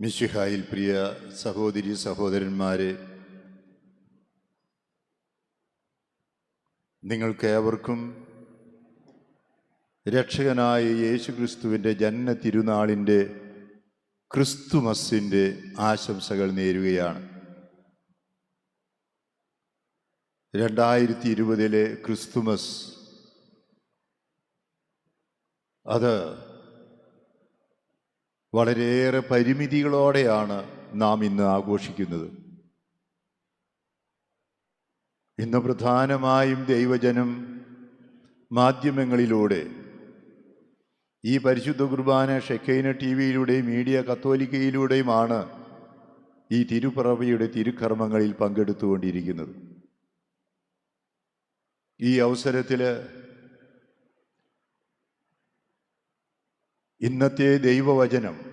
മിശിഹായിൽ പ്രിയ സഹോദരി സഹോദരന്മാരെ നിങ്ങൾക്കേവർക്കും രക്ഷകനായ യേശു ക്രിസ്തുവിന്റെ ജന്മ തിരുനാളിന്റെ ക്രിസ്തുമസിന്റെ ആശംസകൾ നേരുകയാണ്. രണ്ടായിരത്തി ഇരുപതിലെ ക്രിസ്തുമസ് അത് വളരെയേറെ പരിമിതികളോടെയാണ് നാം ഇന്ന് ആഘോഷിക്കുന്നത്. ഇന്ന് പ്രധാനമായും ദൈവജനം മാധ്യമങ്ങളിലൂടെ ഈ പരിശുദ്ധ കുർബാന ഷെക്കൈന ടി വിയിലൂടെയും മീഡിയ കത്തോലിക്കയിലൂടെയുമാണ് ഈ തിരുപ്പറവയുടെ തിരുക്കർമ്മങ്ങളിൽ പങ്കെടുത്തുകൊണ്ടിരിക്കുന്നത്. ഈ അവസരത്തിൽ ഇന്നത്തെ ദൈവവചനം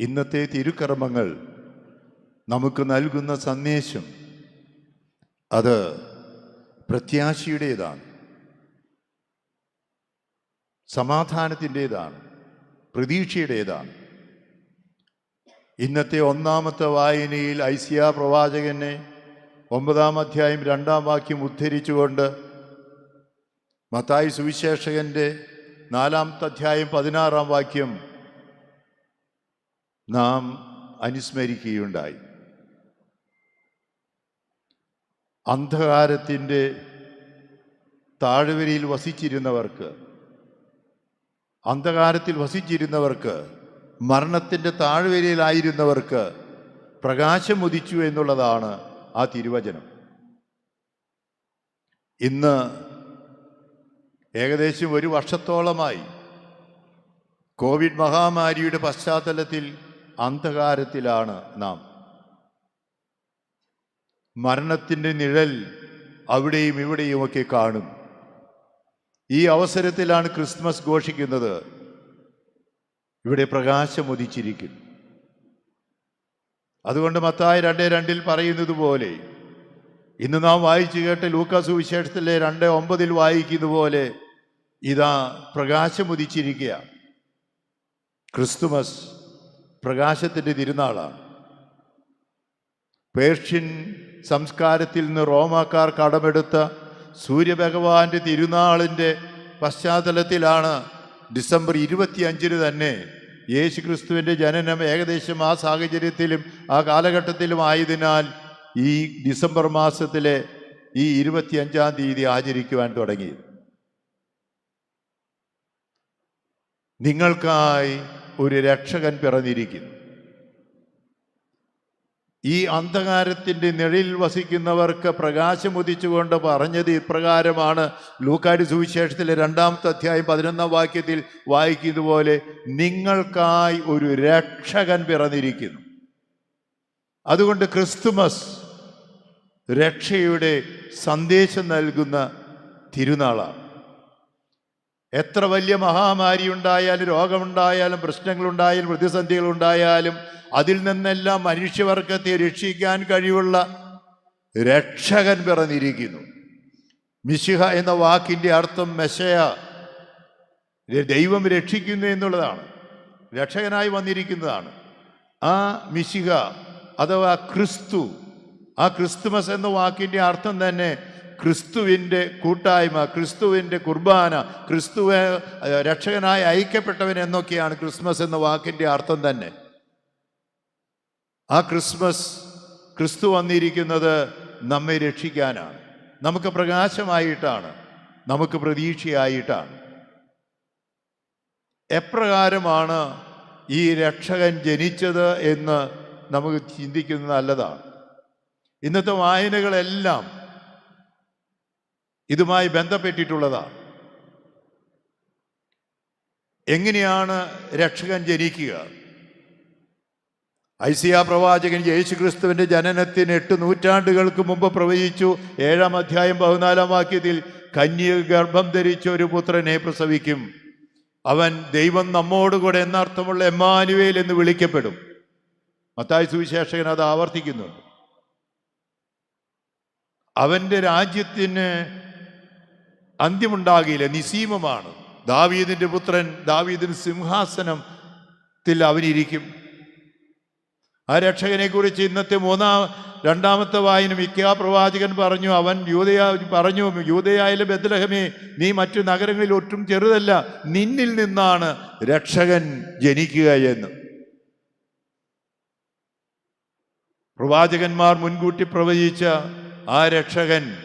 ഇന്നത്തെ തിരുക്കർമ്മങ്ങൾ നമുക്ക് നൽകുന്ന സന്ദേശം അത് പ്രത്യാശയുടേതാണ് സമാധാനത്തിന്റേതാണ് പ്രതീക്ഷയുടേതാണ്. ഇന്നത്തെ ഒന്നാമത്തെ വായനയിൽ ഐസിയ പ്രവാചകനെ ഒമ്പതാം അധ്യായം രണ്ടാം വാക്യം ഉദ്ധരിച്ചുകൊണ്ട് മത്തായി സുവിശേഷകന്റെ നാലാമത്തെ അധ്യായം പതിനാറാം വാക്യം നാം അനുസ്മരിക്കുകയുണ്ടായി. അന്ധകാരത്തിന്റെ താഴ്വരയിൽ വസിച്ചിരുന്നവർക്ക് അന്ധകാരത്തിൽ വസിച്ചിരുന്നവർക്ക് മരണത്തിന്റെ താഴ്വരയിലായിരുന്നവർക്ക് പ്രകാശം ഉദിച്ചു എന്നുള്ളതാണ് ആ തിരുവചനം. ഇന്ന് ഏകദേശം ഒരു വർഷത്തോളമായി കോവിഡ് മഹാമാരിയുടെ പശ്ചാത്തലത്തിൽ അന്ധകാരത്തിലാണ് നാം. മരണത്തിന്റെ നിഴൽ അവിടെയും ഇവിടെയുമൊക്കെ കാണും. ഈ അവസരത്തിലാണ് ക്രിസ്മസ് ഘോഷിക്കുന്നത്. ഇവിടെ പ്രകാശം ഒതിച്ചിരിക്കും അതുകൊണ്ട് മത്തായ രണ്ട് രണ്ടിൽ പറയുന്നത് പോലെ ഇന്ന് നാം വായിച്ചു കേട്ട ലൂക്കാ സുവിശേഷത്തിലെ രണ്ട് ഒമ്പതിൽ വായിക്കുന്ന പോലെ ഇതാ പ്രകാശമുദിച്ചിരിക്കുക ക്രിസ്തുമസ് പ്രകാശത്തിന്റെ തിരുനാളാണ്. പേർഷ്യൻ സംസ്കാരത്തിൽ നിന്ന് റോമാക്കാർ കടമെടുത്ത സൂര്യഭഗവാന്റെ തിരുനാളിന്റെ പശ്ചാത്തലത്തിലാണ് ഡിസംബർ ഇരുപത്തിയഞ്ചിന് തന്നെ യേശു ക്രിസ്തുവിന്റെ ജനനം ഏകദേശം ആ സാഹചര്യത്തിലും ആ കാലഘട്ടത്തിലും ആയതിനാൽ ഈ ഡിസംബർ മാസത്തിലെ ഈ ഇരുപത്തിയഞ്ചാം തീയതി ആചരിക്കുവാൻ തുടങ്ങി. നിങ്ങൾക്കായി ഒരു രക്ഷകൻ പിറന്നിരിക്കുന്നു. ഈ അന്ധകാരത്തിന്റെ നിഴലിൽ വസിക്കുന്നവർക്ക് പ്രകാശമുദിച്ചുകൊണ്ട് പറഞ്ഞത് ഇപ്രകാരമാണ്. ലൂക്കാടി സുവിശേഷത്തിലെ രണ്ടാമത്തെ അധ്യായം പതിനൊന്നാം വാക്യത്തിൽ വായിക്കുന്നതുപോലെ നിങ്ങൾക്കായി ഒരു രക്ഷകൻ പിറന്നിരിക്കുന്നു. അതുകൊണ്ട് ക്രിസ്തുമസ് രക്ഷയുടെ സന്ദേശം നൽകുന്ന തിരുനാളാണ്. എത്ര വലിയ മഹാമാരി ഉണ്ടായാലും രോഗമുണ്ടായാലും പ്രശ്നങ്ങളുണ്ടായാലും പ്രതിസന്ധികളുണ്ടായാലും അതിൽ നിന്നെല്ലാം മനുഷ്യവർഗത്തെ രക്ഷിക്കാൻ കഴിവുള്ള രക്ഷകൻ പിറന്നിരിക്കുന്നു. മിശിഹ എന്ന വാക്കിന്റെ അർത്ഥം മെശയ ദൈവം രക്ഷിക്കുന്നു എന്നുള്ളതാണ്. രക്ഷകനായി വന്നിരിക്കുന്നതാണ്. ആ മിശിഹ അഥവാ ക്രിസ്തു ആ ക്രിസ്തുമസ് എന്ന വാക്കിന്റെ അർത്ഥം തന്നെ ക്രിസ്തുവിന്റെ കൂട്ടായ്മ ക്രിസ്തുവിന്റെ കുർബാന ക്രിസ്തുവ രക്ഷകനായി ഐക്യപ്പെട്ടവൻ എന്നൊക്കെയാണ് ക്രിസ്മസ് എന്ന വാക്കിന്റെ അർത്ഥം തന്നെ. ആ ക്രിസ്മസ് ക്രിസ്തു വന്നിരിക്കുന്നത് നമ്മെ രക്ഷിക്കാനാണ്. നമുക്ക് പ്രകാശമായിട്ടാണ് നമുക്ക് പ്രതീക്ഷയായിട്ടാണ്. എപ്രകാരമാണ് ഈ രക്ഷകൻ ജനിച്ചത് എന്ന് നമുക്ക് ചിന്തിക്കുന്നത് നല്ലതാണ്. ഇന്നത്തെ വായനകളെല്ലാം ഇതുമായി ബന്ധപ്പെട്ടിട്ടുള്ളതാണ് എങ്ങനെയാണ് രക്ഷകൻ ജനിക്കുക? ഐസിയ പ്രവാചകൻ യേശു ക്രിസ്തുവിന്റെ ജനനത്തിന് എട്ട് നൂറ്റാണ്ടുകൾക്ക് മുമ്പ് പ്രവചിച്ചു. ഏഴാം അധ്യായം പതിനാലാം വാക്യത്തിൽ കന്യ ഗർഭം ധരിച്ച ഒരു പുത്രനെ പ്രസവിക്കും. അവൻ ദൈവം നമ്മോടുകൂടെ എന്നർത്ഥമുള്ള എമ്മാനുവേൽ എന്ന് വിളിക്കപ്പെടും. മത്തായ സുവിശേഷകൻ അത് ആവർത്തിക്കുന്നുണ്ട്. അവന്റെ രാജ്യത്തിന് അന്ത്യമുണ്ടാകില്ല നിസീമമാണ്. ദാവീദിന്റെ പുത്രൻ ദാവീദിന് സിംഹാസനത്തിൽ അവനിരിക്കും. ആ രക്ഷകനെക്കുറിച്ച് ഇന്നത്തെ മൂന്നാം രണ്ടാമത്തെ വായന മിക്ക പ്രവാചകൻ പറഞ്ഞു. അവൻ യൂതയ പറഞ്ഞു യൂതയായാലും ബദലഹമേ നീ മറ്റു നഗരങ്ങളിൽ ഒട്ടും ചെറുതല്ല. നിന്നിൽ നിന്നാണ് രക്ഷകൻ ജനിക്കുക എന്ന്. പ്രവാചകന്മാർ മുൻകൂട്ടി പ്രവചിച്ച ആ രക്ഷകൻ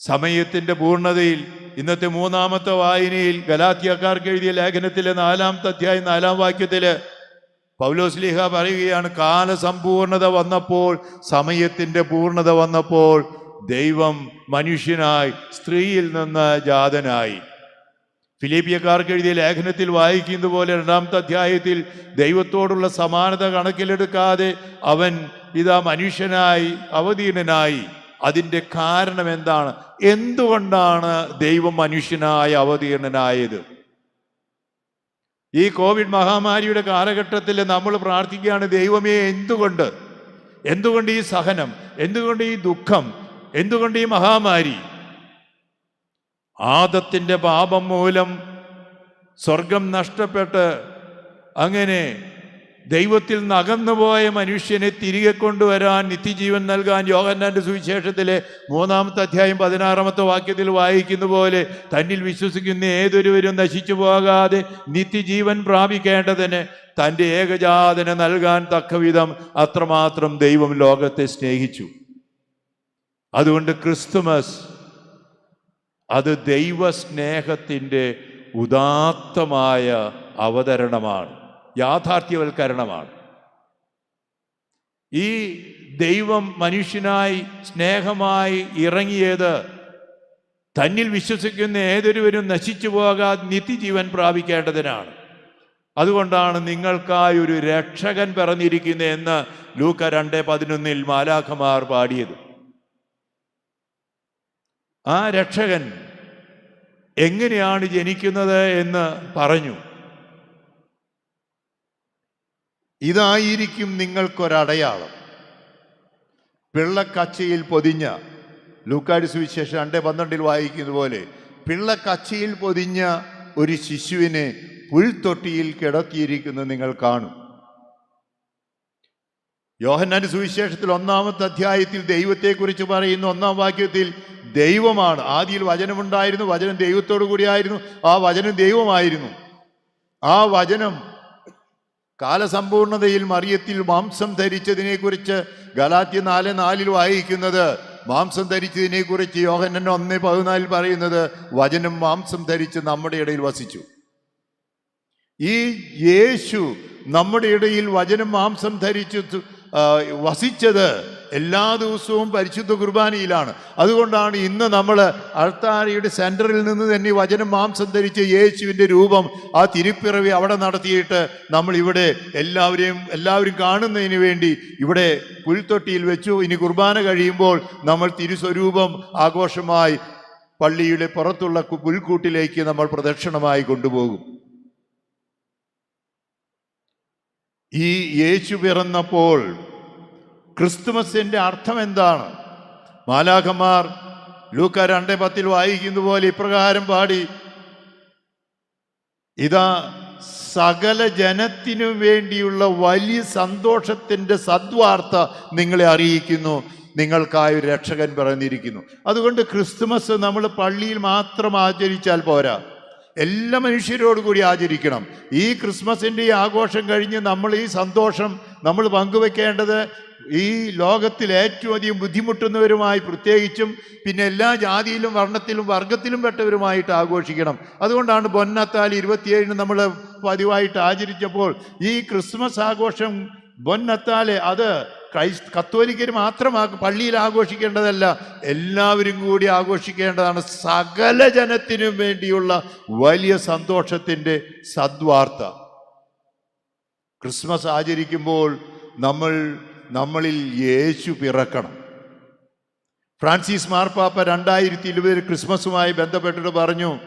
സമയത്തിന്റെ പൂർണതയിൽ ഇന്നത്തെ മൂന്നാമത്തെ വായനയിൽ ഗലാത്യക്കാർക്ക് എഴുതിയ ലേഖനത്തിലെ നാലാമത്തെ അധ്യായം നാലാം വാക്യത്തിൽ പൗലോസ്ലിഹ പറയുകയാണ് കാലസമ്പൂർണത വന്നപ്പോൾ സമയത്തിന്റെ പൂർണത വന്നപ്പോൾ ദൈവം മനുഷ്യനായി സ്ത്രീയിൽ നിന്ന് ജാതനായി. ഫിലിപ്പിയക്കാർക്ക് എഴുതിയ ലേഖനത്തിൽ വായിക്കുന്നത് പോലെ രണ്ടാമത്തെ അധ്യായത്തിൽ ദൈവത്തോടുള്ള സമാനത കണക്കിലെടുക്കാതെ അവൻ ഇതാ മനുഷ്യനായി അവതീർണനായി അതിന്റെ കാരണം എന്താണ്? എന്തുകൊണ്ടാണ് ദൈവം മനുഷ്യനായ അവതീർണനായത്? ഈ കോവിഡ് മഹാമാരിയുടെ കാലഘട്ടത്തിൽ നമ്മൾ പ്രാർത്ഥിക്കുകയാണ് ദൈവമേ എന്തുകൊണ്ട്? എന്തുകൊണ്ട് ഈ സഹനം? എന്തുകൊണ്ട് ഈ ദുഃഖം? എന്തുകൊണ്ട് ഈ മഹാമാരി? ആദത്തിന്റെ പാപം മൂലം സ്വർഗം നഷ്ടപ്പെട്ട് അങ്ങനെ ദൈവത്തിൽ നിന്ന് മനുഷ്യനെ തിരികെ കൊണ്ടുവരാൻ നിത്യജീവൻ നൽകാൻ യോഹന്നാന്റെ സുവിശേഷത്തിലെ മൂന്നാമത്തെ അധ്യായം പതിനാറാമത്തെ വാക്യത്തിൽ വായിക്കുന്ന പോലെ തന്നിൽ വിശ്വസിക്കുന്ന ഏതൊരുവരും നശിച്ചു പോകാതെ നിത്യജീവൻ പ്രാപിക്കേണ്ടതിന് തന്റെ ഏകജാതന നൽകാൻ തക്കവിധം അത്രമാത്രം ദൈവം ലോകത്തെ സ്നേഹിച്ചു. അതുകൊണ്ട് ക്രിസ്തുമസ് അത് ദൈവസ്നേഹത്തിന്റെ ഉദാത്തമായ അവതരണമാണ്. യാഥാർത്ഥ്യവൽക്കരണമാണ്. ഈ ദൈവം മനുഷ്യനായി സ്നേഹമായി ഇറങ്ങിയത് തന്നിൽ വിശ്വസിക്കുന്ന ഏതൊരുവരും നശിച്ചു പോകാതെ നിത്യജീവൻ പ്രാപിക്കേണ്ടതിനാണ്. അതുകൊണ്ടാണ് നിങ്ങൾക്കായി ഒരു രക്ഷകൻ പിറന്നിരിക്കുന്നത് എന്ന് ലൂക്ക രണ്ട് പതിനൊന്നിൽ മാലാഖമാർ പാടിയത്. ആ രക്ഷകൻ എങ്ങനെയാണ് ജനിക്കുന്നത് എന്ന് പറഞ്ഞു. ഇതായിരിക്കും നിങ്ങൾക്കൊരടയാളം. പിള്ളക്കച്ചയിൽ പൊതിഞ്ഞ ലൂക്കാടി സുവിശേഷം രണ്ട് പന്ത്രണ്ടിൽ വായിക്കുന്നത് പോലെ പിള്ളക്കച്ചയിൽ പൊതിഞ്ഞ ഒരു ശിശുവിനെ പുൽത്തൊട്ടിയിൽ കിടത്തിയിരിക്കുന്നത് നിങ്ങൾ കാണും. യോഹന്നാൻ സുവിശേഷത്തിൽ ഒന്നാമത്തെ അധ്യായത്തിൽ ദൈവത്തെക്കുറിച്ച് പറയുന്ന. ഒന്നാം വാക്യത്തിൽ ദൈവമാണ്. ആദിയിൽ വചനമുണ്ടായിരുന്നു. വചനം ദൈവത്തോടു കൂടിയായിരുന്നു ആ വചനം ദൈവമായിരുന്നു. ആ വചനം കാലസമ്പൂർണതയിൽ മറിയത്തിൽ മാംസം ധരിച്ചതിനെക്കുറിച്ച് ഗലാത്യ നാല് നാലിൽ വായിക്കുന്നത് മാംസം ധരിച്ചതിനെക്കുറിച്ച് യോഹന്നൻ ഒന്ന് പതിനാലിൽ പറയുന്നത് വചനം മാംസം ധരിച്ച് നമ്മുടെ ഇടയിൽ വസിച്ചു. ഈ യേശു നമ്മുടെ ഇടയിൽ വചനം മാംസം ധരിച്ചു വസിച്ചത് എല്ലാ ദിവസവും പരിശുദ്ധ കുർബാനയിലാണ്. അതുകൊണ്ടാണ് ഇന്ന് നമ്മൾ അൾത്താരയുടെ സെന്ററിൽ നിന്ന് തന്നെ വചനം മാംസം ധരിച്ച യേശുവിന്റെ രൂപം ആ തിരുപ്പിറവി അവിടെ നടത്തിയിട്ട് നമ്മൾ ഇവിടെ എല്ലാവരെയും എല്ലാവരും കാണുന്നതിന് വേണ്ടി ഇവിടെ പുൽത്തൊട്ടിയിൽ വെച്ചു. ഇനി കുർബാന കഴിയുമ്പോൾ നമ്മൾ തിരുസ്വരൂപം ആഘോഷമായി പള്ളിയുടെ പുറത്തുള്ള പുൽക്കൂട്ടിലേക്ക് നമ്മൾ പ്രദക്ഷിണമായി കൊണ്ടുപോകും. ഈ യേശു പിറന്നപ്പോൾ ക്രിസ്തുമസിന്റെ അർത്ഥം എന്താണ് മാലാഖമാർ ലൂക്ക രണ്ടേ പത്തിൽ വായിക്കുന്ന പോലെ ഇപ്രകാരം പാടി. ഇതാ സകല ജനത്തിനു വേണ്ടിയുള്ള വലിയ സന്തോഷത്തിന്റെ സദ്വാർത്ത നിങ്ങളെ അറിയിക്കുന്നു. നിങ്ങൾക്കായി ഒരു രക്ഷകൻ പറഞ്ഞിരിക്കുന്നു അതുകൊണ്ട് ക്രിസ്തുമസ് നമ്മൾ പള്ളിയിൽ മാത്രം ആചരിച്ചാൽ പോരാ. എല്ലാ മനുഷ്യരോടു കൂടി ആചരിക്കണം. ഈ ക്രിസ്മസിന്റെ ഈ ആഘോഷം കഴിഞ്ഞ് നമ്മൾ ഈ സന്തോഷം നമ്മൾ പങ്കുവെക്കേണ്ടത് ഈ ലോകത്തിൽ ഏറ്റവും അധികം ബുദ്ധിമുട്ടുന്നവരുമായി പ്രത്യേകിച്ചും പിന്നെ എല്ലാ ജാതിയിലും വർണത്തിലും വർഗത്തിലും പെട്ടവരുമായിട്ട് ആഘോഷിക്കണം. അതുകൊണ്ടാണ് ബൊന്നത്താൽ ഇരുപത്തിയേഴിന് നമ്മൾ പതിവായിട്ട് ആചരിച്ചപ്പോൾ ഈ ക്രിസ്മസ് ആഘോഷം ബൊന്നത്താലെ അത് ക്രൈസ് കത്തോലിക്കർ മാത്രമാക്കി പള്ളിയിൽ ആഘോഷിക്കേണ്ടതല്ല എല്ലാവരും കൂടി ആഘോഷിക്കേണ്ടതാണ്. സകല ജനത്തിനും വേണ്ടിയുള്ള വലിയ സന്തോഷത്തിന്റെ സദ്വാർത്ത. ക്രിസ്മസ് ആചരിക്കുമ്പോൾ നമ്മൾ നമ്മളിൽ യേശു പിറക്കണം. ഫ്രാൻസിസ് മാർപ്പാപ്പ രണ്ടായിരത്തി ഇരുപതിൽ ക്രിസ്മസുമായി ബന്ധപ്പെട്ടിട്ട് പറഞ്ഞു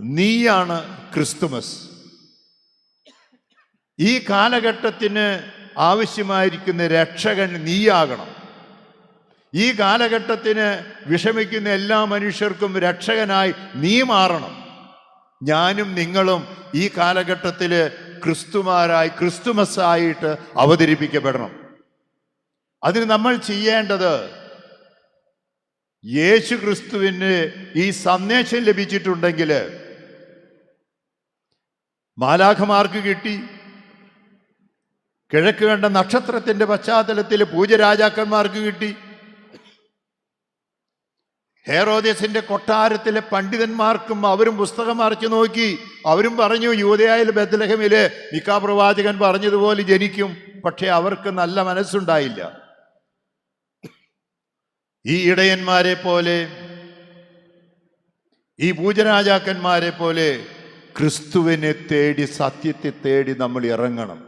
നീയാണ് ക്രിസ്തുമസ്. ഈ കാലഘട്ടത്തിന് ആവശ്യമായിരിക്കുന്ന രക്ഷകൻ നീയാകണം. ഈ കാലഘട്ടത്തിന് വിഷമിക്കുന്ന എല്ലാ മനുഷ്യർക്കും രക്ഷകനായി നീ മാറണം. ഞാനും നിങ്ങളും ഈ കാലഘട്ടത്തിൽ ക്രിസ്തുമാരായി ക്രിസ്തുമസ് ആയിട്ട് അവതരിപ്പിക്കപ്പെടണം. അതിന് നമ്മൾ ചെയ്യേണ്ടത് യേശു ക്രിസ്തുവിന് ഈ സന്ദേശം ലഭിച്ചിട്ടുണ്ടെങ്കിൽ മാലാഖമാർക്ക് കിട്ടി. കിഴക്ക് കണ്ട നക്ഷത്രത്തിന്റെ പശ്ചാത്തലത്തിൽ പൂജരാജാക്കന്മാർക്ക് കിട്ടി. ഹേറോദേസിന്റെ കൊട്ടാരത്തിലെ പണ്ഡിതന്മാർക്കും അവരും പുസ്തകം മറിച്ചു നോക്കി. അവരും പറഞ്ഞു യൂതയായ ബദ്ലഹമിൽ മിക്കാ പ്രവാചകൻ പറഞ്ഞതുപോലെ ജനിക്കും. പക്ഷെ അവർക്ക് നല്ല മനസ്സുണ്ടായില്ല. ഈ ഇടയന്മാരെ പോലെ ഈ പൂജരാജാക്കന്മാരെ പോലെ ക്രിസ്തുവിനെ തേടി സത്യത്തെ തേടി നമ്മൾ ഇറങ്ങണം.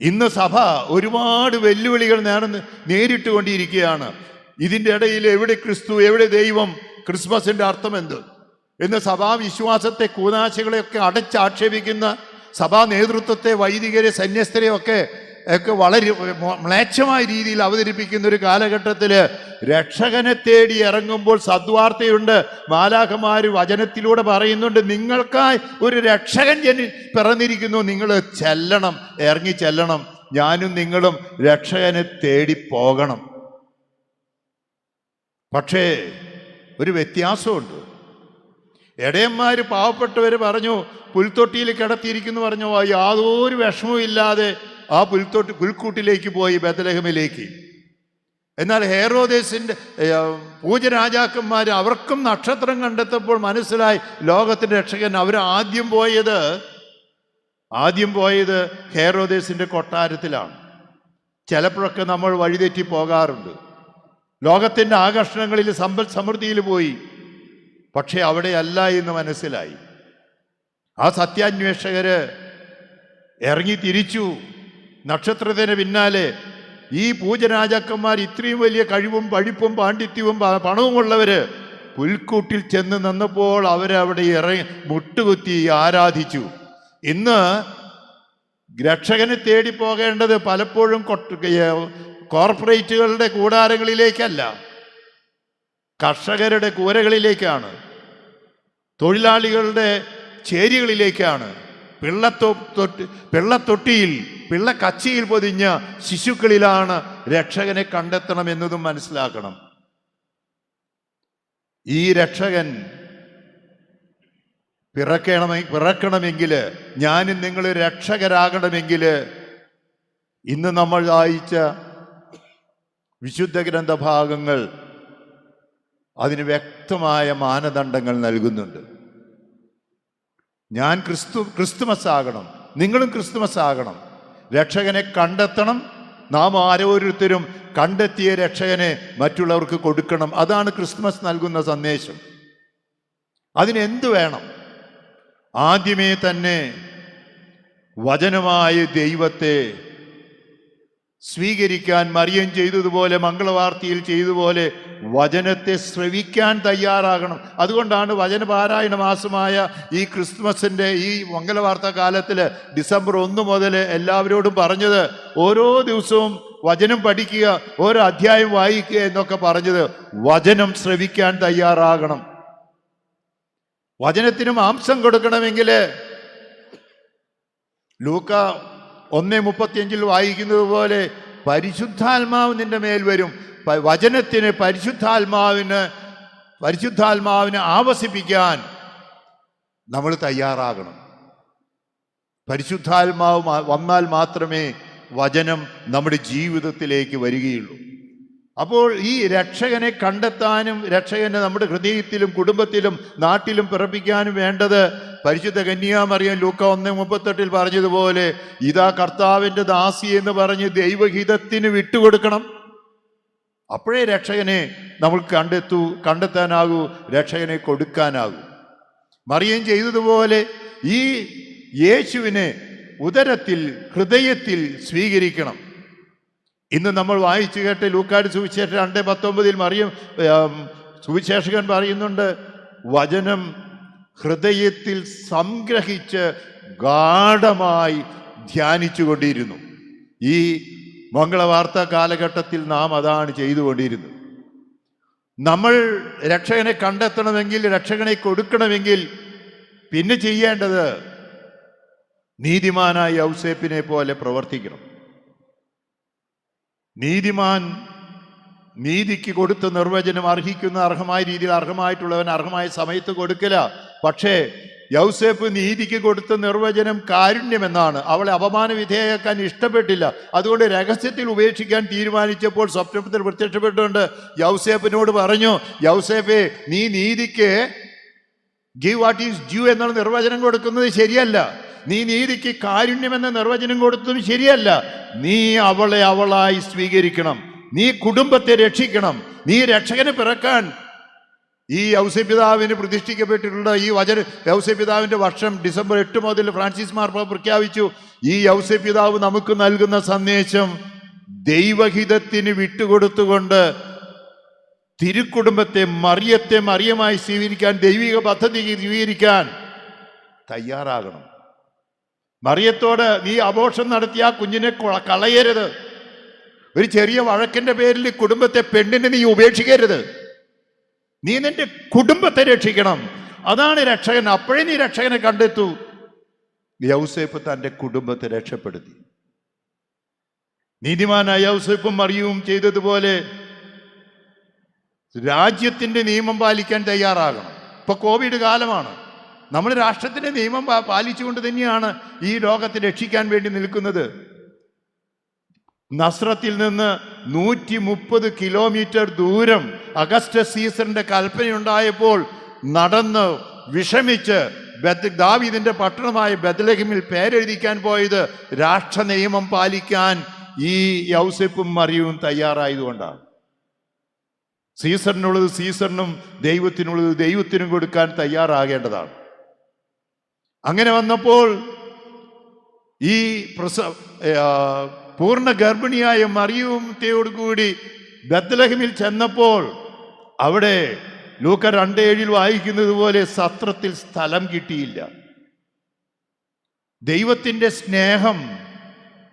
ഇന്ന് സഭ ഒരുപാട് വെല്ലുവിളികൾ നേർന്ന് നേരിട്ട് കൊണ്ടിരിക്കുകയാണ് ഇതിന്റെ ഇടയിൽ എവിടെ ക്രിസ്തു എവിടെ ദൈവം ക്രിസ്മസിന്റെ അർത്ഥം എന്ത് എന്ന് സഭാവിശ്വാസത്തെ കൂനാശകളെയൊക്കെ അടച്ചാക്ഷേപിക്കുന്ന സഭാ നേതൃത്വത്തെ വൈദികരെ സന്യസ്തരെ ഒക്കെ വളരെ മ്ലേച്ഛമായ രീതിയിൽ അവതരിപ്പിക്കുന്ന ഒരു കാലഘട്ടത്തിൽ രക്ഷകനെ തേടി ഇറങ്ങുമ്പോൾ സദ്വാർത്തയുണ്ട്. മാലാഖമാർ വചനത്തിലൂടെ പറയുന്നുണ്ട് നിങ്ങൾക്കായി ഒരു രക്ഷകൻ ജനി പിറന്നിരിക്കുന്നു. നിങ്ങൾ ചെല്ലണം ഇറങ്ങി ചെല്ലണം. ഞാനും നിങ്ങളും രക്ഷകനെ തേടി പോകണം. പക്ഷേ ഒരു വ്യത്യാസമുണ്ട്. ഇടയന്മാർ പാവപ്പെട്ടവർ പറഞ്ഞു പുൽത്തൊട്ടിയിൽ കിടത്തിയിരിക്കുന്നു പറഞ്ഞു "ആ, യാതൊരു വിഷമവും ഇല്ലാതെ ആ പുൽത്തോട്ട് പുൽക്കൂട്ടിലേക്ക് പോയി ബദലഹമിലേക്ക് എന്നാൽ ഹേറോദേശിന്റെ പൂജരാജാക്കന്മാർ അവർക്കും നക്ഷത്രം കണ്ടെത്തപ്പോൾ മനസ്സിലായി ലോകത്തിന്റെ രക്ഷകൻ അവർ ആദ്യം പോയത് ആദ്യം പോയത് ഹേറോദേശിന്റെ കൊട്ടാരത്തിലാണ്. ചിലപ്പോഴൊക്കെ നമ്മൾ വഴിതെറ്റി പോകാറുണ്ട്. ലോകത്തിന്റെ ആകർഷണങ്ങളിൽ സമ്പൽ സമൃദ്ധിയിൽ പോയി. പക്ഷെ അവിടെയല്ല എന്ന് മനസ്സിലായി. ആ സത്യാന്വേഷകര് ഇറങ്ങി തിരിച്ചു. നക്ഷത്രത്തിന് പിന്നാലെ ഈ പൂജരാജാക്കന്മാർ ഇത്രയും വലിയ കഴിവും പഠിപ്പും പാണ്ഡിത്യവും പണവും ഉള്ളവര് പുൽക്കൂട്ടിൽ ചെന്ന് നിന്നപ്പോൾ അവരവിടെ ഇറങ്ങി മുട്ടുകുത്തി ആരാധിച്ചു. ഇന്ന് രക്ഷകനെ തേടി പോകേണ്ടത് പലപ്പോഴും കോർപ്പറേറ്റുകളുടെ കൂടാരങ്ങളിലേക്കല്ല കർഷകരുടെ കൂരകളിലേക്കാണ് തൊഴിലാളികളുടെ ചേരികളിലേക്കാണ് പിള്ളത്തൊ തൊട്ടി പിള്ളത്തൊട്ടിയിൽ പിള്ളക്കച്ചിയിൽ പൊതിഞ്ഞ ശിശുക്കളിലാണ് രക്ഷകനെ കണ്ടെത്തണം എന്നതും മനസ്സിലാക്കണം. ഈ രക്ഷകൻ പിറക്കണമെ പിറക്കണമെങ്കിൽ ഞാനും നിങ്ങൾ രക്ഷകരാകണമെങ്കിൽ ഇന്ന് നമ്മൾ വായിച്ച വിശുദ്ധ ഗ്രന്ഥഭാഗങ്ങൾ അതിന് വ്യക്തമായ മാനദണ്ഡങ്ങൾ നൽകുന്നുണ്ട്. ഞാൻ ക്രിസ്തു ക്രിസ്തുമസ് ആകണം നിങ്ങളും ക്രിസ്തുമസ് ആകണം. രക്ഷകനെ കണ്ടെത്തണം. നാം ആരോരുത്തരും കണ്ടെത്തിയ രക്ഷകനെ മറ്റുള്ളവർക്ക് കൊടുക്കണം. അതാണ് ക്രിസ്മസ് നൽകുന്ന സന്ദേശം. അതിനെന്ത് വേണം? ആദ്യമേ തന്നെ വചനമായ ദൈവത്തെ സ്വീകരിക്കാൻ മറിയം ചെയ്തതുപോലെ മംഗളവാർത്തിയിൽ ചെയ്തതുപോലെ വചനത്തെ ശ്രവിക്കാൻ തയ്യാറാകണം. അതുകൊണ്ടാണ് വചനപാരായണ മാസമായ ഈ ക്രിസ്മസിന്റെ ഈ മംഗളവാർത്ത കാലത്തിൽ ഡിസംബർ ഒന്ന് മുതൽ എല്ലാവരോടും പറഞ്ഞത് ഓരോ ദിവസവും വചനം പഠിക്കുക ഓരോ അധ്യായം വായിക്കുക എന്നൊക്കെ പറഞ്ഞത് വചനം ശ്രവിക്കാൻ തയ്യാറാകണം. വചനത്തിന് മാംസം കൊടുക്കണമെങ്കിൽ ലൂക്ക ഒന്നേ മുപ്പത്തിയഞ്ചിൽ വായിക്കുന്നത് പോലെ പരിശുദ്ധാത്മാവ് നിന്റെ മേൽ വരും. വചനത്തിന് പരിശുദ്ധാത്മാവിന് പരിശുദ്ധാത്മാവിനെ ആവസിപ്പിക്കാൻ നമ്മൾ തയ്യാറാകണം. പരിശുദ്ധാത്മാവ് വന്നാൽ മാത്രമേ വചനം നമ്മുടെ ജീവിതത്തിലേക്ക് വരികയുള്ളൂ. അപ്പോൾ ഈ രക്ഷകനെ കണ്ടെത്താനും രക്ഷകനെ നമ്മുടെ ഹൃദയത്തിലും കുടുംബത്തിലും നാട്ടിലും പിറപ്പിക്കാനും വേണ്ടത് പരിശുദ്ധ കന്യാമറിയം ലൂക്ക ഒന്ന് മുപ്പത്തെട്ടിൽ പറഞ്ഞതുപോലെ ഇതാ കർത്താവിന്റെ ദാസി എന്ന് പറഞ്ഞ് ദൈവഹിതത്തിന് വിട്ടുകൊടുക്കണം. അപ്പോഴേ രക്ഷകനെ നമ്മൾ കണ്ടെത്തൂ കണ്ടെത്താനാകൂ രക്ഷകനെ കൊടുക്കാനാകൂ. മറിയം ചെയ്തതുപോലെ ഈ യേശുവിനെ ഉദരത്തിൽ ഹൃദയത്തിൽ സ്വീകരിക്കണം. ഇന്ന് നമ്മൾ വായിച്ചു കേട്ട് ലൂക്കാട് സുവിശേഷം രണ്ട് പത്തൊമ്പതിൽ മറിയും സുവിശേഷകൻ പറയുന്നുണ്ട് വചനം ഹൃദയത്തിൽ സംഗ്രഹിച്ച് ഗാഠമായി ധ്യാനിച്ചു കൊണ്ടിരുന്നു ഈ മംഗളവാർത്ത കാലഘട്ടത്തിൽ നാം അതാണ് ചെയ്തുകൊണ്ടിരുന്നത്. നമ്മൾ രക്ഷകനെ കണ്ടെത്തണമെങ്കിൽ രക്ഷകനെ കൊടുക്കണമെങ്കിൽ പിന്നെ ചെയ്യേണ്ടത് നീതിമാനായ ഔസേപ്പിനെ പോലെ പ്രവർത്തിക്കണം. നീതിമാൻ നീതിക്ക് കൊടുത്ത നിർവചനം അർഹിക്കുന്ന അർഹമായ രീതിയിൽ അർഹമായിട്ടുള്ളവൻ അർഹമായ സമയത്ത് കൊടുക്കില്ല. പക്ഷേ യൗസേപ്പ് നീതിക്ക് കൊടുത്ത നിർവചനം കാരുണ്യമെന്നാണ്. അവളെ അപമാന വിധേയക്കാൻ ഇഷ്ടപ്പെട്ടില്ല. അതുകൊണ്ട് രഹസ്യത്തിൽ ഉപേക്ഷിക്കാൻ തീരുമാനിച്ചപ്പോൾ സ്വപ്നത്തിൽ പ്രത്യക്ഷപ്പെട്ടുകൊണ്ട് യൗസേപ്പിനോട് പറഞ്ഞു യൗസേപ്പേ നീ നീതിക്ക് ഗീവ് വാട്ട് ഈസ് ഡ്യൂ എന്നുള്ള നിർവചനം കൊടുക്കുന്നത് ശരിയല്ല. നീ നീതിക്ക് കാരുണ്യമെന്ന നിർവചനം കൊടുത്തതും ശരിയല്ല. നീ അവളെ അവളായി സ്വീകരിക്കണം. നീ കുടുംബത്തെ രക്ഷിക്കണം. നീ രക്ഷകനെ പിറക്കാൻ. ഈ ഔസ്യപിതാവിന് പ്രതിഷ്ഠിക്കപ്പെട്ടിട്ടുള്ള ഈ വചന ഔസ്യപിതാവിന്റെ വർഷം ഡിസംബർ എട്ട് മുതൽ ഫ്രാൻസിസ് മാർപ്പ പ്രഖ്യാപിച്ചു. ഈ ഔസ്യപിതാവ് നമുക്ക് നൽകുന്ന സന്ദേശം ദൈവഹിതത്തിന് വിട്ടുകൊടുത്തുകൊണ്ട് തിരുക്കുടുംബത്തെ മറിയത്തെ മറിയമായി സ്വീകരിക്കാൻ ദൈവിക പദ്ധതി സ്വീകരിക്കാൻ തയ്യാറാകണം. മറിയത്തോട് നീ അബോഷം നടത്തിയ ആ കുഞ്ഞിനെ കളയരുത്. ഒരു ചെറിയ വഴക്കിന്റെ പേരിൽ കുടുംബത്തെ പെണ്ണിനെ നീ ഉപേക്ഷിക്കരുത്. നീ നിന്റെ കുടുംബത്തെ രക്ഷിക്കണം. അതാണ് രക്ഷകൻ. അപ്പോഴേ നീ രക്ഷകനെ കണ്ടെത്തൂ. യൗസേപ്പ് തന്റെ കുടുംബത്തെ രക്ഷപ്പെടുത്തി. നീതിമാനായ യൗസേപ്പും മറിയവും ചെയ്തതുപോലെ രാജ്യത്തിന്റെ നിയമം പാലിക്കാൻ തയ്യാറാകണം. ഇപ്പൊ കോവിഡ് കാലമാണ്. നമ്മൾ രാഷ്ട്രത്തിന്റെ നിയമം പാലിച്ചുകൊണ്ട് തന്നെയാണ് ഈ ലോകത്തെ രക്ഷിക്കാൻ വേണ്ടി നിൽക്കുന്നത്. നസ്രത്തിൽ നിന്ന് നൂറ്റി മുപ്പത് കിലോമീറ്റർ ദൂരം അഗസ്റ്റ് സീസറിന്റെ കൽപ്പനയുണ്ടായപ്പോൾ നടന്ന് വിഷമിച്ച് ബദ് ദാവീദിന്റെ പട്ടണമായ ബദലഹിമിൽ പേരെഴുതിക്കാൻ പോയത് രാഷ്ട്ര നിയമം പാലിക്കാൻ ഈ യൗസിപ്പും മറിയവും തയ്യാറായതുകൊണ്ടാണ്. സീസറിനുള്ളത് സീസറിനും ദൈവത്തിനുള്ളത് ദൈവത്തിനും കൊടുക്കാൻ തയ്യാറാകേണ്ടതാണ്. അങ്ങനെ വന്നപ്പോൾ ഈ പ്രസ പൂർണ ഗർഭിണിയായ മറിയത്തോടുകൂടി ബദ്ലഹമിൽ ചെന്നപ്പോൾ അവിടെ ലൂക്ക രണ്ട് ഏഴിൽ വായിക്കുന്നത് പോലെ സത്രത്തിൽ സ്ഥലം കിട്ടിയില്ല. ദൈവത്തിന്റെ സ്നേഹം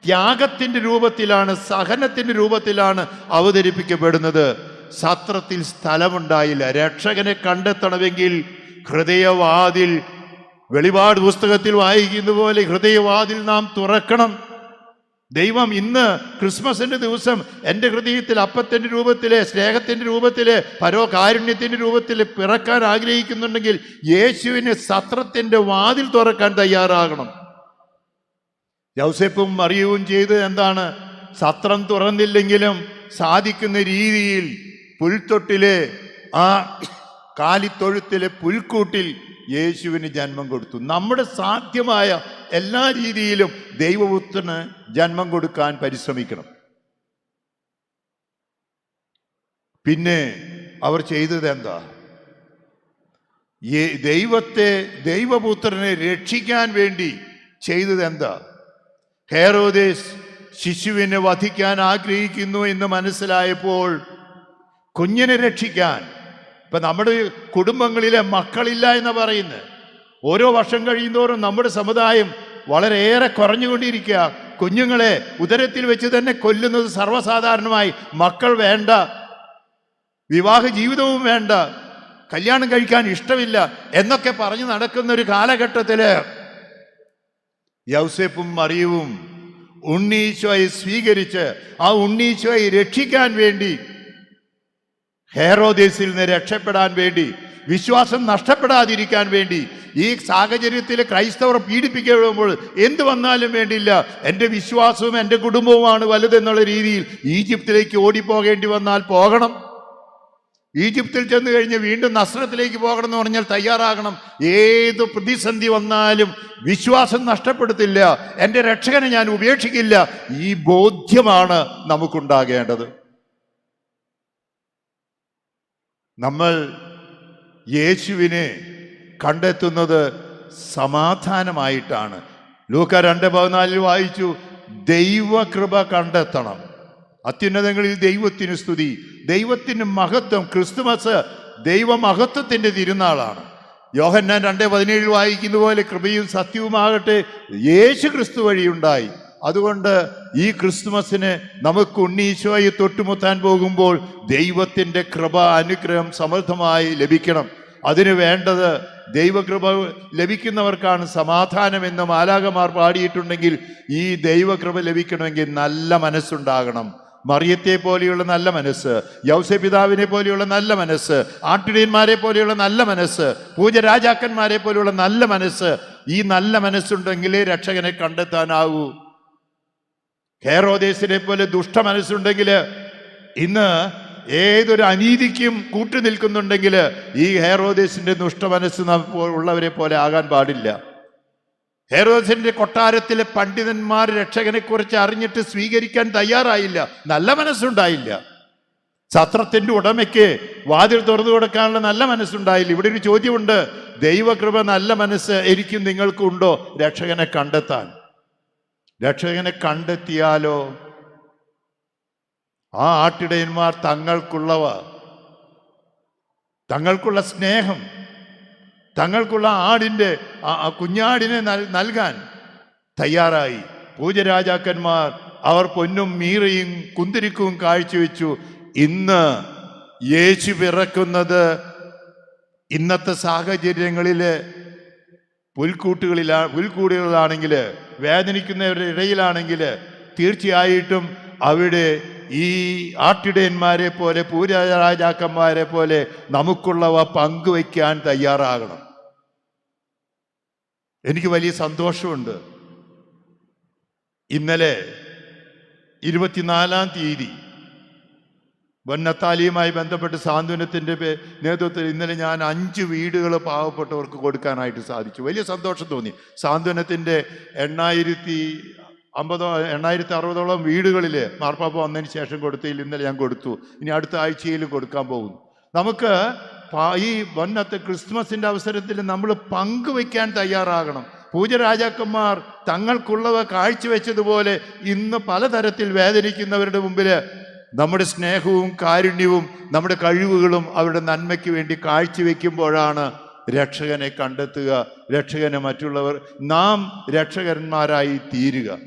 ത്യാഗത്തിന്റെ രൂപത്തിലാണ് സഹനത്തിന്റെ രൂപത്തിലാണ് അവതരിപ്പിക്കപ്പെടുന്നത്. സത്രത്തിൽ സ്ഥലമുണ്ടായില്ല. രക്ഷകനെ കണ്ടെത്തണമെങ്കിൽ ഹൃദയവാതിൽ വെളിപാട് പുസ്തകത്തിൽ വായിക്കുന്ന പോലെ ഹൃദയവാതിൽ നാം തുറക്കണം. ദൈവം ഇന്ന് ക്രിസ്മസിന്റെ ദിവസം എന്റെ ഹൃദയത്തിൽ അപ്പത്തിന്റെ രൂപത്തിലെ സ്നേഹത്തിന്റെ രൂപത്തിലെ പരോകാരുണ്യത്തിന്റെ രൂപത്തിൽ പിറക്കാൻ ആഗ്രഹിക്കുന്നുണ്ടെങ്കിൽ യേശുവിന് സത്രത്തിന്റെ വാതിൽ തുറക്കാൻ തയ്യാറാകണം. ജൗസെപ്പും മറിയവും ചെയ്ത് എന്താണ്? സത്രം തുറന്നില്ലെങ്കിലും സാധിക്കുന്ന രീതിയിൽ പുൽത്തൊട്ടിലെ ആ കാലിത്തൊഴുത്തിലെ പുൽക്കൂട്ടിൽ യേശുവിന് ജന്മം കൊടുത്തു. നമ്മുടെ സാധ്യമായ എല്ലാ രീതിയിലും ദൈവപുത്രന് ജന്മം കൊടുക്കാൻ പരിശ്രമിക്കണം. പിന്നെ അവർ ചെയ്തത് എന്താ? ദൈവത്തെ ദൈവപുത്രനെ രക്ഷിക്കാൻ വേണ്ടി ചെയ്തത് എന്താ? ഹേറോദേസ് ശിശുവിനെ വധിക്കാൻ ആഗ്രഹിക്കുന്നു എന്ന് മനസ്സിലായപ്പോൾ കുഞ്ഞിനെ രക്ഷിക്കാൻ ഇപ്പൊ നമ്മുടെ കുടുംബങ്ങളിലെ മക്കളില്ല എന്ന് പറയുന്നത്. ഓരോ വർഷം കഴിയുന്തോറും നമ്മുടെ സമുദായം വളരെയേറെ കുറഞ്ഞുകൊണ്ടിരിക്കുക. കുഞ്ഞുങ്ങളെ ഉദരത്തിൽ വെച്ച് തന്നെ കൊല്ലുന്നത് സർവസാധാരണമായി മക്കൾ വേണ്ട വിവാഹ ജീവിതവും വേണ്ട കല്യാണം കഴിക്കാൻ ഇഷ്ടമില്ല എന്നൊക്കെ പറഞ്ഞു നടക്കുന്ന ഒരു കാലഘട്ടത്തിൽ യൗസേപ്പും മറിയവും ഉണ്ണീശോയെ സ്വീകരിച്ച് ആ ഉണ്ണീശോയെ രക്ഷിക്കാൻ വേണ്ടി ഹേറോദേസിൽ നിന്ന് രക്ഷപ്പെടാൻ വേണ്ടി വിശ്വാസം നഷ്ടപ്പെടാതിരിക്കാൻ വേണ്ടി ഈ സാഹചര്യത്തിൽ ക്രൈസ്തവർ പീഡിപ്പിക്കപ്പെടുമ്പോൾ എന്ത് വന്നാലും വേണ്ടിയില്ല. എന്റെ വിശ്വാസവും എന്റെ കുടുംബവുമാണ് വലുതെന്നുള്ള രീതിയിൽ ഈജിപ്തിലേക്ക് ഓടിപ്പോകേണ്ടി വന്നാൽ പോകണം. ഈജിപ്തിൽ ചെന്ന് കഴിഞ്ഞ് വീണ്ടും നസ്രത്തിലേക്ക് പോകണം എന്ന് പറഞ്ഞാൽ തയ്യാറാകണം. ഏത് പ്രതിസന്ധി വന്നാലും വിശ്വാസം നഷ്ടപ്പെടുത്തില്ല. എന്റെ രക്ഷകനെ ഞാൻ ഉപേക്ഷിക്കില്ല. ഈ ബോധ്യമാണ് നമുക്കുണ്ടാകേണ്ടത്. നമ്മൾ യേശുവിനെ കണ്ടെത്തുന്നത് സമാധാനമായിട്ടാണ്. ലൂക്ക രണ്ട് പതിനാലിൽ വായിച്ചു ദൈവകൃപ കണ്ടെത്തണം. അത്യുന്നതങ്ങളിൽ ദൈവത്തിന് സ്തുതി ദൈവത്തിന് മഹത്വം. ക്രിസ്തുമസ് ദൈവമഹത്വത്തിന്റെ തിരുനാളാണ്. യോഹന്നാൻ രണ്ട് പതിനേഴിൽ വായിക്കുന്ന പോലെ കൃപയും സത്യവുമാകട്ടെ യേശു ക്രിസ്തു വഴിയുണ്ടായി. അതുകൊണ്ട് ഈ ക്രിസ്തുമസിന് നമുക്ക് ഉണ്ണീശോയെ തൊട്ടുമുത്താൻ പോകുമ്പോൾ ദൈവത്തിന്റെ കൃപ അനുഗ്രഹം സമൃദ്ധമായി ലഭിക്കണം. അതിന് വേണ്ടത് ദൈവകൃപ ലഭിക്കുന്നവർക്കാണ് സമാധാനം എന്ന് മാലാകമാർ പാടിയിട്ടുണ്ടെങ്കിൽ ഈ ദൈവകൃപ ലഭിക്കണമെങ്കിൽ നല്ല മനസ്സുണ്ടാകണം. മറിയത്തെ പോലെയുള്ള നല്ല മനസ്സ് യൗസ പിതാവിനെ പോലെയുള്ള നല്ല മനസ്സ് ആട്ടിടയന്മാരെ പോലെയുള്ള നല്ല മനസ്സ് പൂജരാജാക്കന്മാരെ പോലെയുള്ള നല്ല മനസ്സ് ഈ നല്ല മനസ്സുണ്ടെങ്കിലേ രക്ഷകനെ കണ്ടെത്താനാവൂ. ഹേറോദേശിനെ പോലെ ദുഷ്ട മനസ്സുണ്ടെങ്കിൽ ഇന്ന് ഏതൊരു അനീതിക്കും കൂട്ടു നിൽക്കുന്നുണ്ടെങ്കിൽ ഈ ഹേറോദേശിന്റെ ദുഷ്ട മനസ്സ് ഉള്ളവരെ പോലെ ആകാൻ പാടില്ല. ഹേറോദേശിന്റെ കൊട്ടാരത്തിലെ പണ്ഡിതന്മാർ രക്ഷകനെ കുറിച്ച് അറിഞ്ഞിട്ട് സ്വീകരിക്കാൻ തയ്യാറായില്ല. നല്ല മനസ്സുണ്ടായില്ല. സത്രത്തിന്റെ ഉടമയ്ക്ക് വാതിൽ തുറന്നു കൊടുക്കാനുള്ള നല്ല മനസ്സുണ്ടായില്ല. ഇവിടെ ഒരു ചോദ്യമുണ്ട്. ദൈവകൃപ നല്ല മനസ്സ് എനിക്കും നിങ്ങൾക്കും ഉണ്ടോ? രക്ഷകനെ കണ്ടെത്താൻ. രക്ഷകനെ കണ്ടെത്തിയാലോ? ആ ആട്ടിടയന്മാർ തങ്ങൾക്കുള്ളവ തങ്ങൾക്കുള്ള സ്നേഹം. തങ്ങൾക്കുള്ള ആടിന്റെ കുഞ്ഞാടിനെ നൽ- നൽകാൻ തയ്യാറായി. പൂജരാജാക്കന്മാർ അവർ പൊന്നും മീറയും കുന്തിരിക്കവും കാഴ്ചവെച്ചു. ഇന്ന് യേശു പിറക്കുന്നത് ഇന്നത്തെ സാഹചര്യങ്ങളിൽ പുൽക്കൂട്ടുകളിലാ പുൽക്കൂടുകളിലാണെങ്കിൽ വേദനിക്കുന്നവരുടെ ഇടയിലാണെങ്കിൽ തീർച്ചയായിട്ടും അവിടെ ഈ ആട്ടിടയന്മാരെ പോലെ പൂജരാജാക്കന്മാരെ പോലെ നമുക്കുള്ളവ പങ്കുവയ്ക്കാൻ തയ്യാറാകണം. എനിക്ക് വലിയ സന്തോഷമുണ്ട്. ഇന്നലെ ഇരുപത്തിനാലാം തീയതി വന്നത്താലിയുമായി ബന്ധപ്പെട്ട് സാന്ത്വനത്തിന്റെ നേതൃത്വത്തിൽ ഇന്നലെ ഞാൻ അഞ്ച് വീടുകൾ പാവപ്പെട്ടവർക്ക് കൊടുക്കാനായിട്ട് സാധിച്ചു. വലിയ സന്തോഷം തോന്നി. സാന്ത്വനത്തിന്റെ എണ്ണായിരത്തി അമ്പതോ എണ്ണായിരത്തി അറുപതോളം വീടുകളിൽ മാർപ്പാപ്പ വന്നതിന് ശേഷം കൊടുത്തതിൽ ഇന്നലെ ഞാൻ കൊടുത്തു. ഇനി അടുത്ത ആഴ്ചയിൽ കൊടുക്കാൻ പോകുന്നു. നമുക്ക് ഈ വന്നത്തെ ക്രിസ്മസിന്റെ അവസരത്തിൽ നമ്മൾ പങ്കുവയ്ക്കാൻ തയ്യാറാകണം. പൂജരാജാക്കന്മാർ തങ്ങൾക്കുള്ളവ കാഴ്ചവെച്ചതുപോലെ ഇന്ന് പലതരത്തിൽ വേദനിക്കുന്നവരുടെ മുമ്പിൽ നമ്മുടെ സ്നേഹവും കാരുണ്യവും നമ്മുടെ കഴിവുകളും അവരുടെ നന്മയ്ക്ക് വേണ്ടി കാഴ്ചവെക്കുമ്പോഴാണ് രക്ഷകനെ കണ്ടെത്തുക രക്ഷകനെ മറ്റുള്ളവർ നാം രക്ഷകന്മാരായി തീരുക.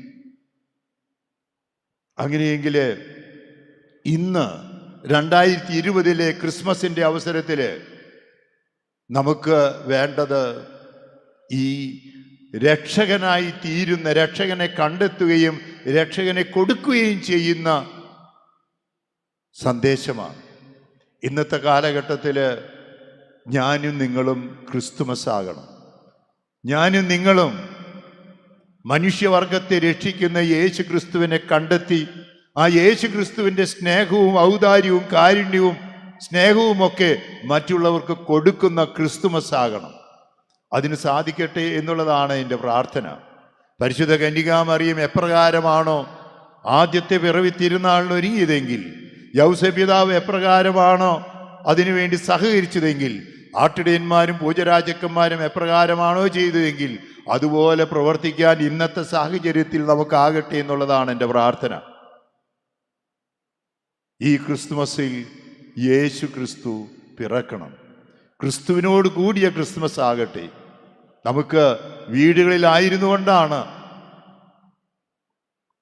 അങ്ങനെയെങ്കിൽ ഇന്ന് രണ്ടായിരത്തി ഇരുപതിലെ ക്രിസ്മസിന്റെ അവസരത്തിൽ നമുക്ക് വേണ്ടത് ഈ രക്ഷകനായി തീരുന്ന രക്ഷകനെ കണ്ടെത്തുകയും രക്ഷകനെ കൊടുക്കുകയും ചെയ്യുന്ന സന്ദേശമാണ്. ഇന്നത്തെ കാലഘട്ടത്തിൽ ഞാനും നിങ്ങളും ക്രിസ്തുമസ് ആകണം ഞാനും നിങ്ങളും മനുഷ്യവർഗത്തെ രക്ഷിക്കുന്ന യേശു ക്രിസ്തുവിനെ കണ്ടെത്തി ആ യേശു ക്രിസ്തുവിന്റെ സ്നേഹവും ഔദാര്യവും കാരുണ്യവും സ്നേഹവുമൊക്കെ മറ്റുള്ളവർക്ക് കൊടുക്കുന്ന ക്രിസ്തുമസ് ആകണം അതിന് സാധിക്കട്ടെ എന്നുള്ളതാണ് എന്റെ പ്രാർത്ഥന. പരിശുദ്ധ കന്യകാമറിയം എപ്രകാരമാണോ ആദ്യത്തെ പിറവി തിരുനാളിന് ഒരുങ്ങിയതെങ്കിൽ യൗസപിതാവ് എപ്രകാരമാണോ അതിനുവേണ്ടി സഹകരിച്ചതെങ്കിൽ ആട്ടിടയന്മാരും പൂജരാജക്കന്മാരും എപ്രകാരമാണോ ചെയ്തതെങ്കിൽ അതുപോലെ പ്രവർത്തിക്കാൻ ഇന്നത്തെ സാഹചര്യത്തിൽ നമുക്കാകട്ടെ എന്നുള്ളതാണ് എന്റെ പ്രാർത്ഥന. ഈ ക്രിസ്തുമസിൽ യേശു ക്രിസ്തു പിറക്കണം. ക്രിസ്തുവിനോട് കൂടിയ ക്രിസ്മസ് ആകട്ടെ. നമുക്ക് വീടുകളിലായിരുന്നു കൊണ്ടാണ്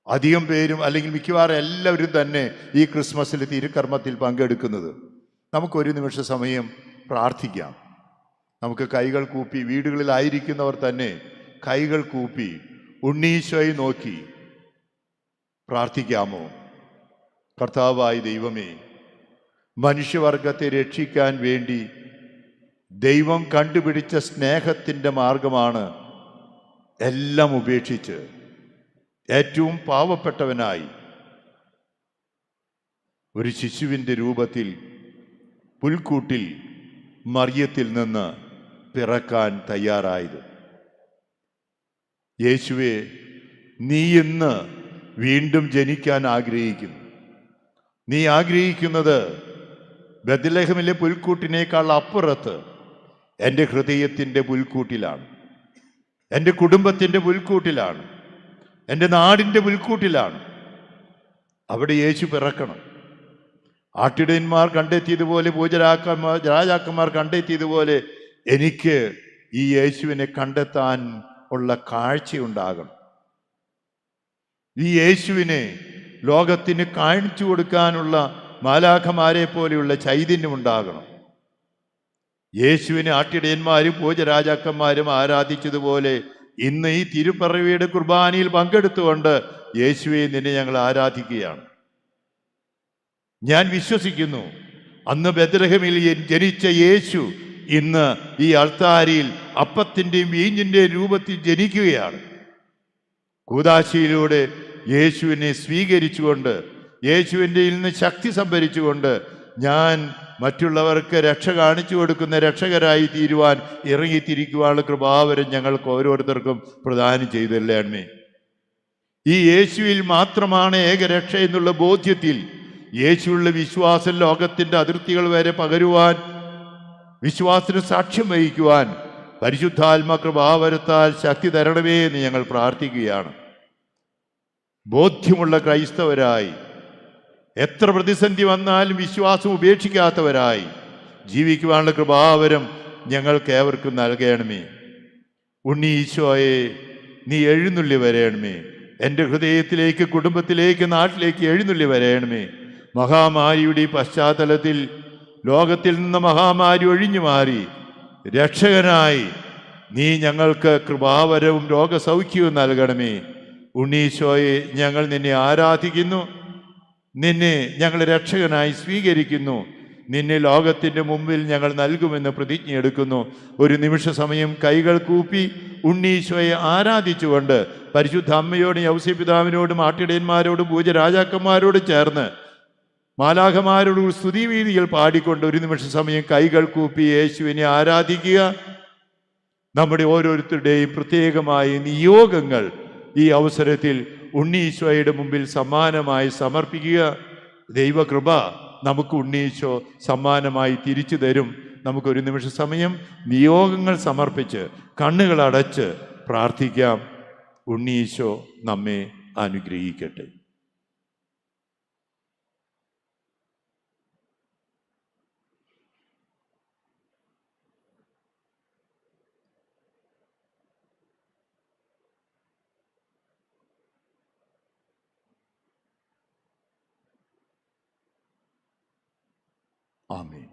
അധികം പേരും അല്ലെങ്കിൽ മിക്കവാറും എല്ലാവരും തന്നെ ഈ ക്രിസ്മസിൽ തിരുക്കർമ്മത്തിൽ പങ്കെടുക്കുന്നത്. നമുക്കൊരു നിമിഷ സമയം പ്രാർത്ഥിക്കാം. നമുക്ക് കൈകൾ കൂപ്പി വീടുകളിലായിരിക്കുന്നവർ തന്നെ കൈകൾ കൂപ്പി ഉണ്ണീശോയി നോക്കി പ്രാർത്ഥിക്കാമോ? കർത്താവായി ദൈവമേ മനുഷ്യവർഗത്തെ രക്ഷിക്കാൻ വേണ്ടി ദൈവം കണ്ടുപിടിച്ച സ്നേഹത്തിന്റെ മാർഗമാണ് എല്ലാം ഉപേക്ഷിച്ച് ഏറ്റവും പാവപ്പെട്ടവനായി ഒരു ശിശുവിന്റെ രൂപത്തിൽ പുൽക്കൂട്ടിൽ മറിയത്തിൽ നിന്ന് പിറക്കാൻ തയ്യാറായത്. യേശുവെ നീ ഇന്ന് വീണ്ടും ജനിക്കാൻ ആഗ്രഹിക്കുന്നു. നീ ആഗ്രഹിക്കുന്നത് ബദലഹമിലെ പുൽക്കൂട്ടിനേക്കാൾ അപ്പുറത്ത് എന്റെ ഹൃദയത്തിന്റെ പുൽക്കൂട്ടിലാണ് എന്റെ കുടുംബത്തിന്റെ പുൽക്കൂട്ടിലാണ് എന്റെ നാടിന്റെ പുൽക്കൂട്ടിലാണ് അവിടെ യേശു പിറക്കണം. ആട്ടിടയന്മാർ കണ്ടെത്തിയതുപോലെ പൂജരാക്കന്മാർ രാജാക്കന്മാർ കണ്ടെത്തിയതുപോലെ എനിക്ക് ഈ യേശുവിനെ കണ്ടെത്താൻ ഉള്ള കാഴ്ചയുണ്ടാകണം. ഈ യേശുവിനെ ലോകത്തിന് കാണിച്ചു കൊടുക്കാനുള്ള മാലാഖമാരെ പോലെയുള്ള ചൈതന്യം ഉണ്ടാകണം. യേശുവിനെ ആട്ടിടയന്മാരും പൂജരാജാക്കന്മാരും ആരാധിച്ചതുപോലെ ഇന്ന് ഈ തിരുപ്പറവിയുടെ കുർബാനയിൽ പങ്കെടുത്തുകൊണ്ട് യേശുവെ നിന്നെ ഞങ്ങൾ ആരാധിക്കുകയാണ്. ഞാൻ വിശ്വസിക്കുന്നു അന്ന് ബദ്രഹമിൽ ജനിച്ച യേശു ഇന്ന് ഈ അൾത്താരിയിൽ അപ്പത്തിന്റെയും വീഞ്ഞിന്റെയും രൂപത്തിൽ ജനിക്കുകയാണ്. കൂതാശിയിലൂടെ യേശുവിനെ സ്വീകരിച്ചുകൊണ്ട് യേശുവിന്റെ നിന്ന് ശക്തി സംഭരിച്ചുകൊണ്ട് ഞാൻ മറ്റുള്ളവർക്ക് രക്ഷ കാണിച്ചു കൊടുക്കുന്ന രക്ഷകരായി തീരുവാൻ ഇറങ്ങിത്തിരിക്കുവാനുള്ള കൃപാവരം ഞങ്ങൾക്ക് ഓരോരുത്തർക്കും പ്രദാനം ചെയ്തല്ലേ ഈ യേശുവിൽ മാത്രമാണ് ഏകരക്ഷ എന്നുള്ള ബോധ്യത്തിൽ യേശുവിലുള്ള വിശ്വാസം ലോകത്തിന്റെ അതിർത്തികൾ വരെ പകരുവാൻ വിശ്വാസത്തിന് സാക്ഷ്യം വഹിക്കുവാൻ പരിശുദ്ധാത്മ കൃപാവരത്താൽ ശക്തി തരണമേ എന്ന് ഞങ്ങൾ പ്രാർത്ഥിക്കുകയാണ്. ബോധ്യമുള്ള ക്രൈസ്തവരായി എത്ര പ്രതിസന്ധി വന്നാലും വിശ്വാസം ഉപേക്ഷിക്കാത്തവരായി ജീവിക്കുവാനുള്ള കൃപാവരം ഞങ്ങൾക്ക് ഏവർക്കും നൽകണമേ. ഉണ്ണി ഈശോയെ നീ എഴുന്നള്ളി വരയണമേ എന്റെ ഹൃദയത്തിലേക്ക് കുടുംബത്തിലേക്ക് നാട്ടിലേക്ക് എഴുന്നള്ളി വരയണമേ മഹാമാരിയുടെ പശ്ചാത്തലത്തിൽ ലോകത്തിൽ നിന്ന് മഹാമാരി ഒഴിഞ്ഞു മാറി. രക്ഷകനായി നീ ഞങ്ങൾക്ക് കൃപാവരവും രോഗസൗഖ്യവും നൽകണമേ. ഉണ്ണീശോയെ ഞങ്ങൾ നിന്നെ ആരാധിക്കുന്നു. നിന്നെ ഞങ്ങൾ രക്ഷകനായി സ്വീകരിക്കുന്നു. നിന്നെ ലോകത്തിന്റെ മുമ്പിൽ ഞങ്ങൾ നൽകുമെന്ന് പ്രതിജ്ഞ എടുക്കുന്നു. ഒരു നിമിഷ സമയം കൈകൾ കൂപ്പി ഉണ്ണീശോയെ ആരാധിച്ചുകൊണ്ട് പരിശുദ്ധ അമ്മയോടും യൗസ്യപിതാവിനോടും ആട്ടിടയന്മാരോടും പൂജരാജാക്കന്മാരോടും ചേർന്ന് മാലാഖമാരോട് സ്തുതിവീതികൾ പാടിക്കൊണ്ട് ഒരു നിമിഷ സമയം കൈകൾ കൂപ്പി യേശുവിനെ ആരാധിക്കുക. നമ്മുടെ ഓരോരുത്തരുടെയും പ്രത്യേകമായ നിയോഗങ്ങൾ ഈ അവസരത്തിൽ ഉണ്ണീശോയുടെ മുമ്പിൽ സമ്മാനമായി സമർപ്പിക്കുക. ദൈവകൃപ നമുക്ക് ഉണ്ണീശോ സമ്മാനമായി തിരിച്ചു തരും. നമുക്കൊരു നിമിഷ സമയം നിയോഗങ്ങൾ സമർപ്പിച്ച് കണ്ണുകൾ അടച്ച് പ്രാർത്ഥിക്കാം ഉണ്ണീശോ നമ്മെ അനുഗ്രഹിക്കട്ടെ. Amém.